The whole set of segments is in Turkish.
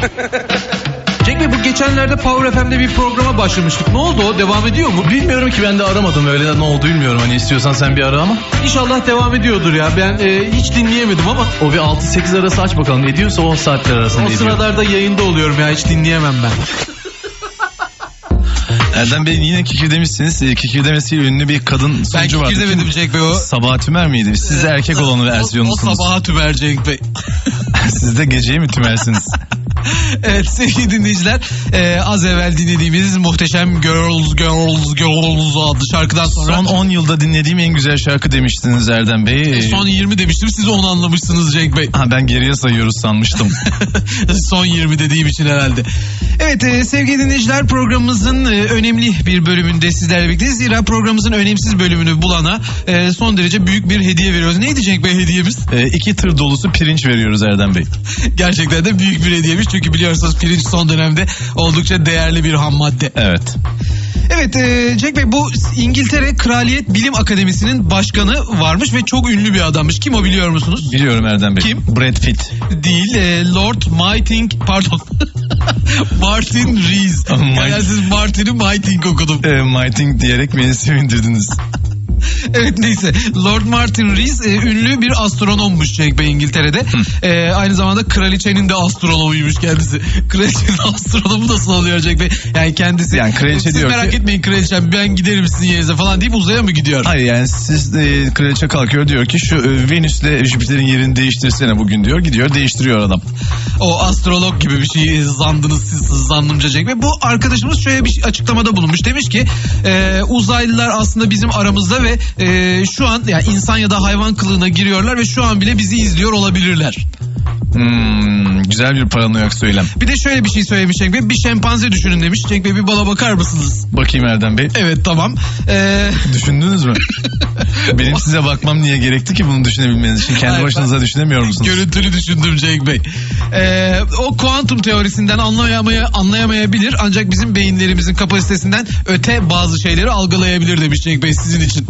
Cenk Bey bu geçenlerde Power FM'de bir programa başlamıştık. Ne oldu o? Devam ediyor mu? Bilmiyorum ki ben de aramadım öyle ne oldu bilmiyorum. Hani istiyorsan sen bir ara ama. İnşallah devam ediyordur ya. Ben e, hiç dinleyemedim ama O bir 6-8 arası aç bakalım. Ne diyorsa o saatler arasında o ediyor. sıralarda yayında oluyorum ya. Hiç dinleyemem ben. Erdem Bey yine kikir demişsiniz. E, Kikir demesiyle ünlü bir kadın Ben sunucu vardı. Kim? Cenk Bey o. Sabahat Tümer miydi? Siz de erkek olanı O, versiyonusunuz. o sabaha tümer Cenk Bey. Siz de geceye mi tümersiniz? Evet sevgili dinleyiciler e, az evvel dinlediğimiz muhteşem Girls Girls Girls adlı şarkıdan sonra Son 10 yılda dinlediğim en güzel şarkı demiştiniz Erdem Bey. E, son 20 demiştim siz onu anlamışsınız Cenk Bey. Ha ben geriye sayıyoruz sanmıştım. Son 20 dediğim için herhalde. Evet e, sevgili dinleyiciler programımızın e, önemli bir bölümünde sizlerle birlikteyiz. Zira programımızın önemsiz bölümünü bulana e, son derece büyük bir hediye veriyoruz. Neydi Cenk Bey hediyemiz? e, iki tır dolusu pirinç veriyoruz Erdem Bey. Gerçekten de büyük bir hediyemiş. Çünkü biliyorsunuz pirinç son dönemde oldukça değerli bir ham madde. Evet. Evet e, Cenk Bey bu İngiltere Kraliyet Bilim Akademisi'nin başkanı varmış ve çok ünlü bir adammış. Kim o biliyor musunuz? Biliyorum Erdem Bey. Kim? Brad Pitt. Değil e, Lord Mighting pardon Martin Rees. Yani siz Martin'i Mighting okudum. E, Mighting diyerek beni sevindirdiniz. Evet neyse Lord Martin Rees e, ünlü bir astronommuş Cenk Bey İngiltere'de. E, aynı zamanda kraliçenin de astronomuymuş kendisi. Kraliçenin astronomu nasıl oluyor Cenk Bey? Yani kendisi Yani kraliçe siz diyor merak ki- etmeyin kraliçem ben giderim sizin yerinize falan deyip uzaya mı gidiyor? Hayır yani siz e, kraliçe kalkıyor diyor ki şu e, Venüs'le Jüpiter'in yerini değiştirsene bugün diyor. Gidiyor değiştiriyor adam. O astrolog gibi bir şey zandınız siz zannımca Cenk Bey. Bu arkadaşımız şöyle bir açıklamada bulunmuş. Demiş ki e, uzaylılar aslında bizim aramızda ve e, şu an yani insan ya da hayvan kılığına giriyorlar ve şu an bile bizi izliyor olabilirler. Hmm, güzel bir paranoyak söylem. Bir de şöyle bir şey söylemiş Cenk Bey. Bir şempanze düşünün demiş. Cenk Bey bir bana bakar mısınız? Bakayım Erdem Bey. Evet tamam. Ee, Düşündünüz mü? Benim size bakmam niye gerekti ki bunu düşünebilmeniz için? Kendi Hayır, başınıza düşünemiyor musunuz? görüntülü düşündüm Cenk Bey. Ee, o kuantum teorisinden anlayamaya, anlayamayabilir ancak bizim beyinlerimizin kapasitesinden öte bazı şeyleri algılayabilir demiş Cenk Bey sizin için.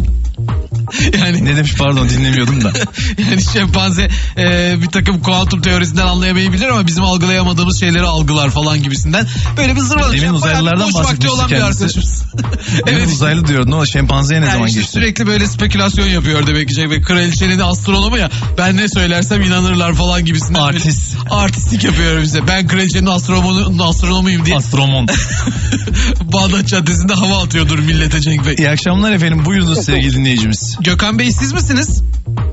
Yani Ne demiş pardon dinlemiyordum da. yani şempanze e, bir takım kuantum teorisinden anlayamayabilir ama bizim algılayamadığımız şeyleri algılar falan gibisinden. Böyle bir zırvalı. Demin uzaylılardan bahsetmişti olan bir kendisi. arkadaşımız. evet. uzaylı diyordun o şempanzeye ne Yani zaman işte geçti? sürekli böyle spekülasyon yapıyor demek ki Cenk Bey. Kraliçenin astronomu ya ben ne söylersem inanırlar falan gibisinden. böyle Artist. Artistik yapıyor bize. Ben kraliçenin astronomu, astronomuyum diye Astromon. Bağdat Caddesi'nde hava atıyordur millete Cenk Bey. İyi akşamlar efendim buyurunuz sevgili dinleyicimiz. Gökhan Bey siz misiniz?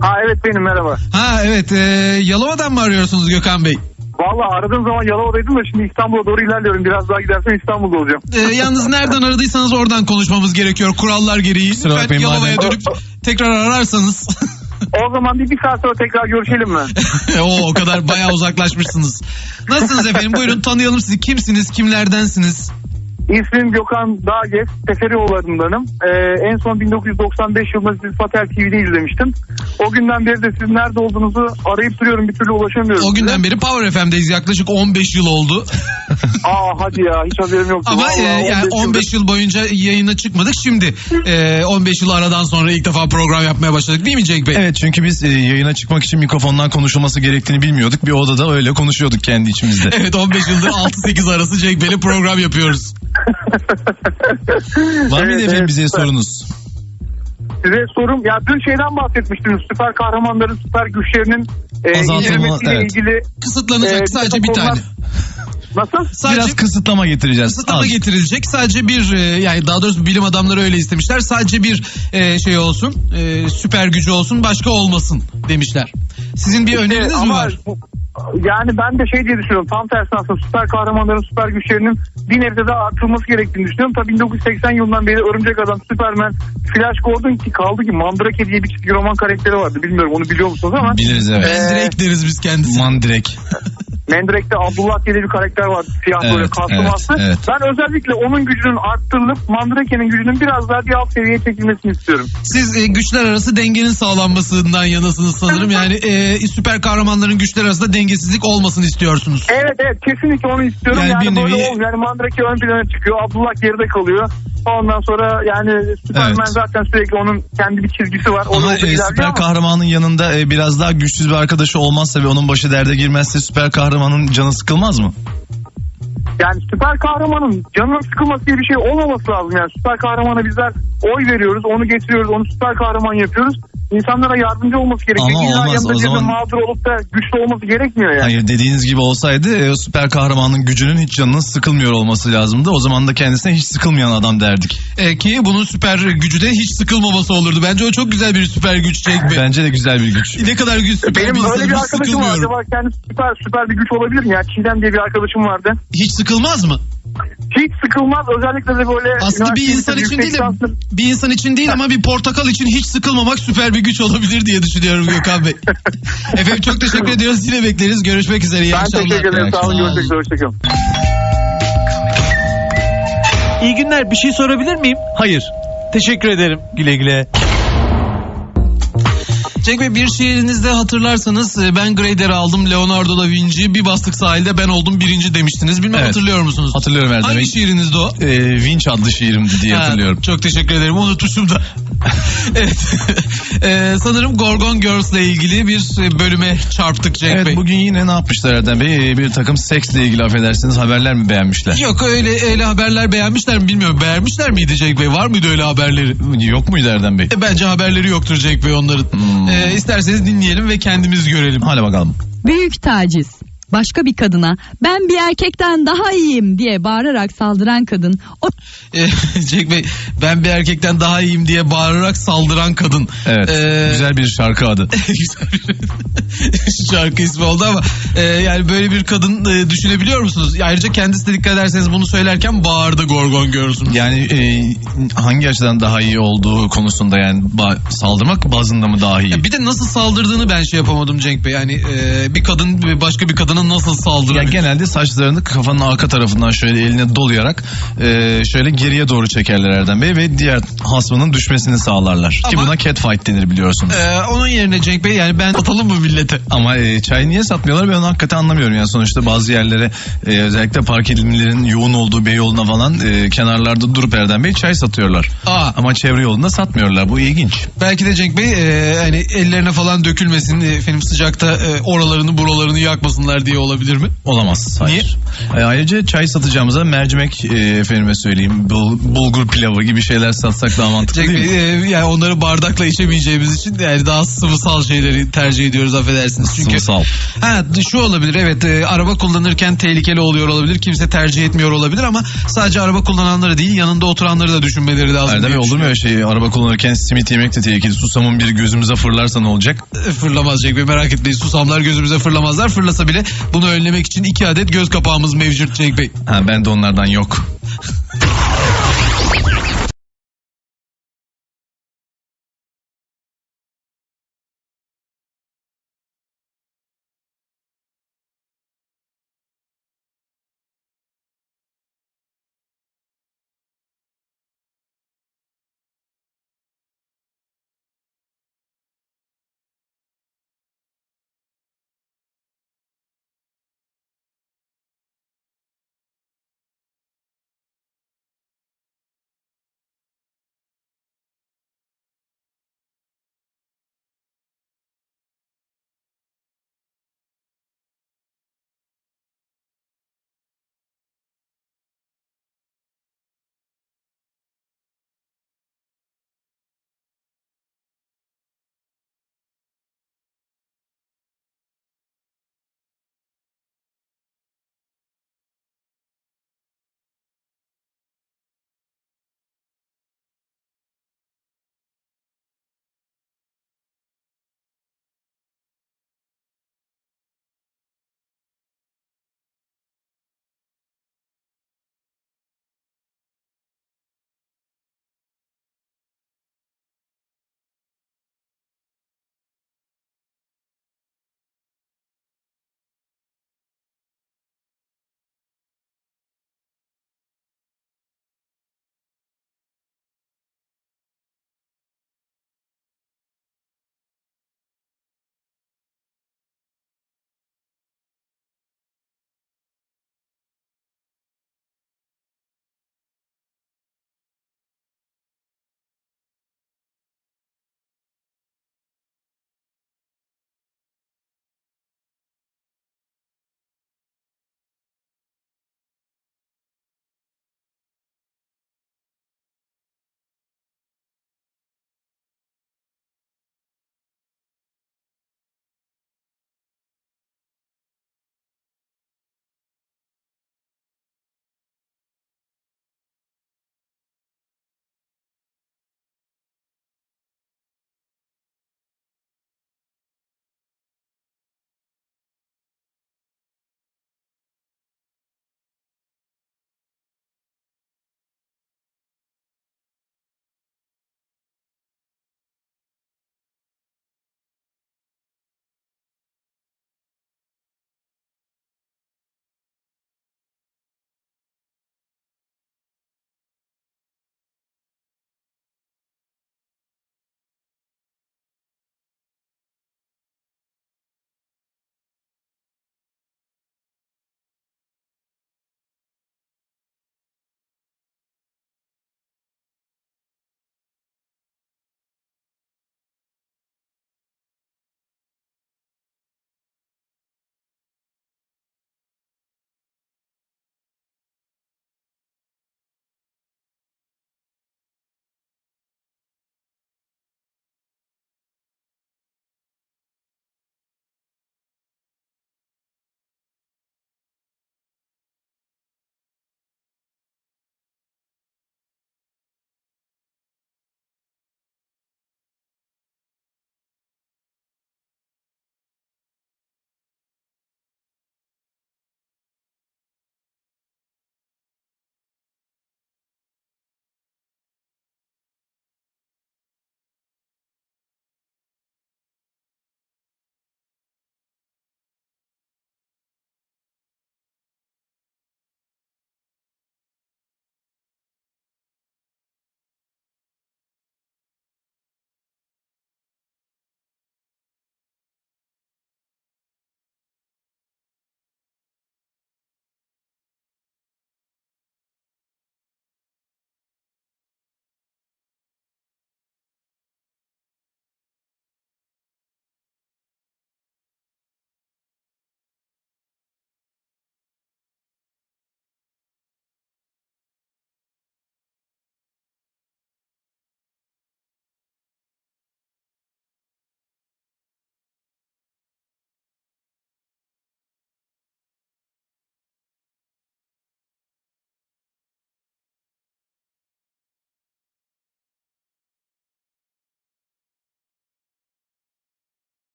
Ha evet benim merhaba. Ha evet e, Yalova'dan mı arıyorsunuz Gökhan Bey? Valla aradığım zaman Yalova'daydım da şimdi İstanbul'a doğru ilerliyorum. Biraz daha gidersem İstanbul'da olacağım. E, yalnız nereden aradıysanız oradan konuşmamız gerekiyor kurallar gereği. Kusura Lütfen bakmayın, Yalova'ya madem- dönüp tekrar ararsanız. O zaman bir, bir saat sonra tekrar görüşelim mi? o, o kadar bayağı uzaklaşmışsınız. Nasılsınız efendim? Buyurun tanıyalım sizi. Kimsiniz? Kimlerdensiniz? İsmim Gökhan Dağgez, Teferioğullarındanım. Ee, en son 1995 yılında sizi Patel TV'de izlemiştim. O günden beri de sizin nerede olduğunuzu arayıp duruyorum bir türlü ulaşamıyorum. O size. günden beri Power FM'deyiz. Yaklaşık 15 yıl oldu. Aa hadi ya hiç haberim yoktu. Ama Vallahi e, yani 15 yıl boyunca yayına çıkmadık. Şimdi e, 15 yıl aradan sonra ilk defa program yapmaya başladık. Değil mi Cenk Bey? Evet çünkü biz e, yayına çıkmak için mikrofondan konuşulması gerektiğini bilmiyorduk. Bir odada öyle konuşuyorduk kendi içimizde. Evet 15 yıldır 6-8 arası Cenk Bey'le program yapıyoruz. Var mıydı Evet, efendim evet, bize sorunuz? Size sorum ya dün şeyden bahsetmiştiniz. Süper kahramanların süper güçlerinin e, incelemesiyle evet. ilgili Kısıtlanacak Ee, sadece bir tane. nasıl? Sadece Biraz kısıtlama getireceğiz. kısıtlama Az. getirilecek. Sadece bir e, yani daha doğrusu bilim adamları öyle istemişler. Sadece bir e, şey olsun. e, süper gücü olsun başka olmasın demişler. Sizin bir öneriniz mi ama var? bu- yani ben de şey diye düşünüyorum. Tam tersine aslında süper kahramanların süper güçlerinin bir nebze daha artırılması gerektiğini düşünüyorum. Tabii 1980 yılından beri Örümcek Adam, Superman, Flash Gordon ki kaldı ki Mandrake diye bir çizgi roman karakteri vardı. Bilmiyorum onu biliyor musunuz ama Biliriz evet. Ben direkt deriz biz kendisi. Mandirek. Mandrake'de Abdullah diye bir karakter vardı. Siyah Evet, böyle kaslı evet, maslı. evet. Ben özellikle onun gücünün arttırılıp Mandrake'nin gücünün biraz daha bir alt seviyeye çekilmesini istiyorum. Siz e, güçler arası dengenin sağlanmasından yanasınız sanırım. Yani e, süper kahramanların güçler arasında dengesizlik olmasın istiyorsunuz. Evet evet kesinlikle onu istiyorum. Yani Yani, böyle nevi- olmuyor. Yani Mandrake ön plana çıkıyor. Abdullah geride kalıyor. Ondan sonra yani Superman Evet. zaten sürekli onun kendi bir çizgisi var. Onu Ama e, süper ama- kahramanın yanında e, biraz daha güçsüz bir arkadaşı olmazsa ve onun başı derde girmezse süper kahramanın canı sıkılmaz mı? Yani süper kahramanın canının sıkılması diye bir şey olmaması lazım. Yani süper kahramana bizler oy veriyoruz, onu getiriyoruz, onu süper kahraman yapıyoruz. İnsanlara yardımcı olması gerekiyor. Ama İlla olmaz, o zaman- mağdur olup da güçlü olması gerekmiyor yani. Hayır dediğiniz gibi olsaydı e, o süper kahramanın gücünün hiç canının sıkılmıyor olması lazımdı. O zaman da kendisine hiç sıkılmayan adam derdik. E, ki bunun süper gücü de hiç sıkılmaması olurdu. Bence o çok güzel bir süper güç Cenk Bey. Bence de güzel bir güç. Ne kadar güç süper Benim bir öyle bir arkadaşım var. Acaba kendisi süper, süper bir güç olabilir mi? Yani Çiğdem diye bir arkadaşım vardı. Hiç sıkılmaz mı? Hiç sıkılmaz. Özellikle de böyle... Aslında bir insan için değil de bir insan için değil ama bir portakal için hiç sıkılmamak süper bir güç olabilir diye düşünüyorum Gökhan Bey. Efendim çok teşekkür ediyoruz. Yine bekleriz. Görüşmek üzere. İyi Ben akşamlar. teşekkür ederim. Sağ olun. Görüşmek üzere. Hoşçakalın. İyi günler bir şey sorabilir miyim? Hayır. Teşekkür ederim. Güle güle. Cenk Bey bir şiirinizde hatırlarsanız e, ben Grader'ı aldım Leonardo da Vinci bir bastık sahilde ben oldum birinci demiştiniz. Bilmem Evet. hatırlıyor musunuz? Hatırlıyorum Erdem Hangi şiirinizdi o? E, Vinç adlı şiirimdi diye Ha, hatırlıyorum. çok teşekkür ederim. Unutmuşum da. evet. Ee, sanırım Gorgon Girls ile ilgili bir e, bölüme çarptık Cenk Evet Bey. bugün yine ne yapmışlar Erdem Bey? E, Bir takım seksle ilgili affedersiniz haberler mi beğenmişler? Yok öyle öyle haberler beğenmişler mi bilmiyorum. Beğenmişler miydi Cenk Bey? Var mıydı öyle haberleri? Yok muydu Erdem Bey? E, Bence haberleri yoktur Cenk Bey onların. Hmm. Ee, isterseniz dinleyelim ve kendimiz görelim. Hadi bakalım. Büyük taciz. Başka bir kadına ben bir erkekten daha iyiyim diye bağırarak saldıran kadın o Ee, Cenk Bey ben bir erkekten daha iyiyim diye bağırarak saldıran kadın. Evet. Ee, Güzel bir şarkı adı. güzel bir şarkı ismi oldu ama e, yani böyle bir kadın e, düşünebiliyor musunuz? Ayrıca kendisi de dikkat ederseniz bunu söylerken bağırdı Gorgon Girls'un. Yani e, hangi açıdan daha iyi olduğu konusunda yani ba- saldırmak bazında mı daha iyi? Ya bir de nasıl saldırdığını ben şey yapamadım Cenk Bey. Yani e, bir kadın başka bir kadına nasıl Ya saldırabilir? genelde saçlarını kafanın arka tarafından şöyle eline dolayarak e, şöyle geriye doğru çekerler Erdem Bey ve diğer hasmının düşmesini sağlarlar. Ki Ama- buna catfight denir biliyorsunuz. Ee, onun yerine Cenk Bey yani ben atalım mı millete? Ama e, çay niye satmıyorlar ben onu hakikaten anlamıyorum. Yani sonuçta bazı yerlere e, özellikle park edimlilerin yoğun olduğu Beyoğlu'na falan e, kenarlarda durup Erdem Bey çay satıyorlar. Aa, Ama çevre yolunda satmıyorlar. Bu ilginç. belki de Cenk Bey e, hani ellerine falan dökülmesin, e, efendim sıcakta e, oralarını buralarını yakmasınlar diye olabilir mi? Olamaz. Hayır. E, ayrıca çay satacağımıza mercimek e, efendime söyleyeyim bul- bulgur pilavı gibi şeyler satsak daha mantıklı değil mi? Bey e, yani onları bardakla içemeyeceğimiz için yani daha sıvısal şeyleri tercih ediyoruz affedersiniz. Çünkü Sıvısal. Ha şu olabilir evet e, araba kullanırken tehlikeli oluyor olabilir. Kimse tercih etmiyor olabilir ama sadece araba kullananları değil yanında oturanları da düşünmeleri lazım. Erdem Bey olur mu öyle şey? Araba kullanırken simit yemek de tehlikeli. Susamın biri gözümüze fırlarsa ne olacak? E, Fırlamaz Cenk Bey merak etmeyin susamlar gözümüze fırlamazlar. Fırlasa bile bunu önlemek için iki adet göz kapağımız mevcut Cenk Bey. Ha, ben de onlardan yok.